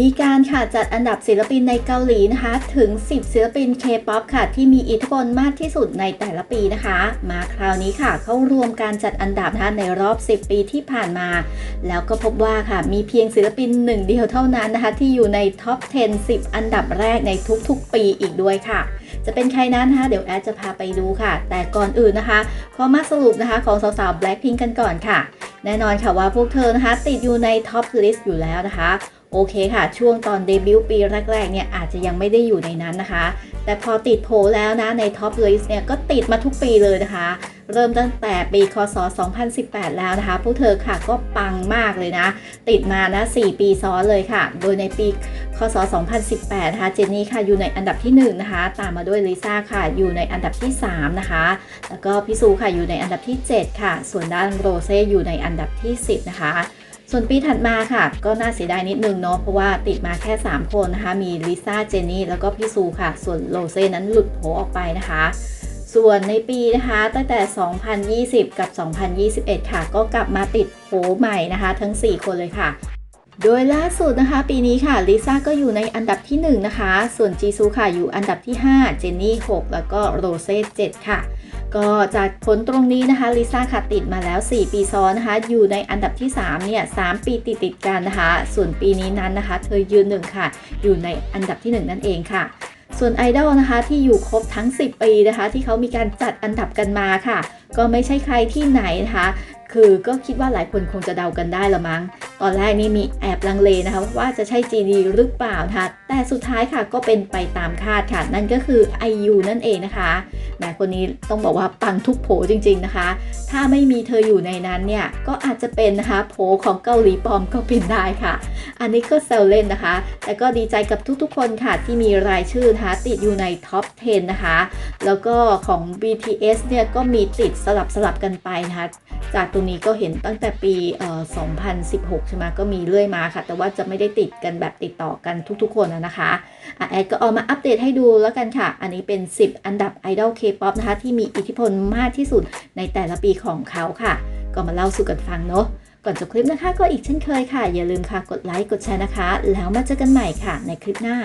มีการค่ะจัดอันดับศิลปินในเกาหลีนะคะ ถึง 10 ศิลปิน K-POP ค่ะ ที่มีอิทธิพลมากที่สุดในแต่ละปีนะคะ มาคราวนี้ค่ะ เข้ารวมการจัดอันดับนะคะในรอบ 10 ปีที่ผ่านมา แล้วก็พบว่าค่ะ มีเพียงศิลปินหนึ่งเดียวเท่านั้นนะคะ ที่อยู่ในท็อป 10 10 อันดับแรกในทุกๆ ปีอีกด้วยค่ะ จะเป็นใครนั้นนะคะเดี๋ยวแอดจะพาไปดูค่ะ แต่ก่อนอื่นนะคะขอมาสรุปนะคะของสาวๆ Blackpink กันก่อนค่ะ แน่นอนค่ะว่าพวกเธอนะคะติดอยู่ในท็อปลิสต์อยู่แล้วนะคะ โอเคค่ะ ช่วงตอนเดบิวต์ปีแรกๆเนี่ยอาจจะยังไม่ได้อยู่ในนั้นนะคะ แต่พอติดโผล่แล้วนะในท็อปลิสต์เนี่ยก็ติดมาทุกปีเลยนะคะ เริ่มตั้งแต่ปีคศ 2018 แล้วนะคะพวกเธอค่ะก็ปังมากเลยนะ ติดมานะ 4 ปีซ้อนเลยค่ะ โดยในปีคศ 2018 นะคะ เจนนี่ค่ะอยู่ในอันดับที่ 1 นะคะ ตามมาด้วยลิซ่าค่ะอยู่ในอันดับที่ 3 นะคะ แล้วก็พี่ซูค่ะอยู่ในอันดับที่ 7 ค่ะ ส่วนด้านโรเซ่อยู่ในอันดับที่ 10 นะคะ ส่วนปีถัดมาค่ะ ก็น่าเสียดายนิดนึงเนาะเพราะว่าติดมาแค่ 3 คนนะคะ มีลิซ่าเจนนี่แล้วก็พี่ซูค่ะ ส่วนโลเซ่นั้นหลุดโผออกไปนะคะส่วนในปีนะคะตั้งแต่ 2020 กับ 2021 ค่ะ ก็กลับมาติดโผใหม่นะคะ ทั้ง 4 คนเลยค่ะ โดยล่าสุดนะคะปีนี้ค่ะลิซ่าก็อยู่ในอันดับที่ 1 นะคะ ส่วนจีซูค่ะอยู่อันดับที่ 5 เจนนี่ 6 แล้วก็โรเซ่7ค่ะ ก็จากผลตรงนี้นะคะลิซ่าค่ะติดมาแล้ว 4 ปีซ้อนนะคะ อยู่ในอันดับที่ 3 เนี่ย 3 ปีติดติดกันนะคะ ส่วนปีนี้นั้นนะคะ เธอยืนหนึ่งค่ะ อยู่ในอันดับที่ 1 นั่นเองค่ะส่วนไอดอลนะคะที่อยู่ครบทั้ง 10 ปีนะคะ ที่เขามีการจัดอันดับกันมาค่ะ ก็ไม่ใช่ใครที่ไหนนะคะ คือก็คิดว่าหลายคนคงจะเดากันได้ละมั้ง ตอนแรกนี่มีแอบลังเลนะคะว่าจะใช่ GD หรือเปล่านะคะแต่สุดท้ายค่ะก็เป็นไปตามคาดค่ะ นั่นก็คือ IU นั่นเองนะคะแหมคนนี้ต้องบอกว่าปังทุกโผจริง ๆนะคะ ถ้าไม่มีเธออยู่ในนั้นเนี่ยก็อาจจะเป็นนะคะโผของเกาหลีปลอมก็เป็นได้ค่ะ อันนี้ก็แซวเล่นนะคะ แต่ก็ดีใจกับทุกๆคนค่ะที่มีรายชื่อนะคะติดอยู่ในท็อป 10 นะคะ แล้วก็ของ BTS เนี่ยก็มีติดสลับสลับกันไปนะคะ จากตรงนี้ก็เห็นตั้งแต่ปี 2016 ใช่ไหมก็มีเรื่อยมาค่ะ แต่ว่าจะไม่ได้ติดกันแบบติดต่อกันทุกๆ คนนะคะแอดก็เอามาอัปเดตให้ดูแล้วกันค่ะ อันนี้เป็น 10 อันดับไอดอลเคป๊อปนะคะ ที่มีอิทธิพลมากที่สุดในแต่ละปีของเขาค่ะ ก็มาเล่าสู่กันฟังเนาะก่อนจบคลิปนะคะ ก็อีกเช่นเคยค่ะ อย่าลืมค่ะกดไลค์กดแชร์นะคะ แล้วมาเจอกันใหม่ค่ะในคลิปหน้า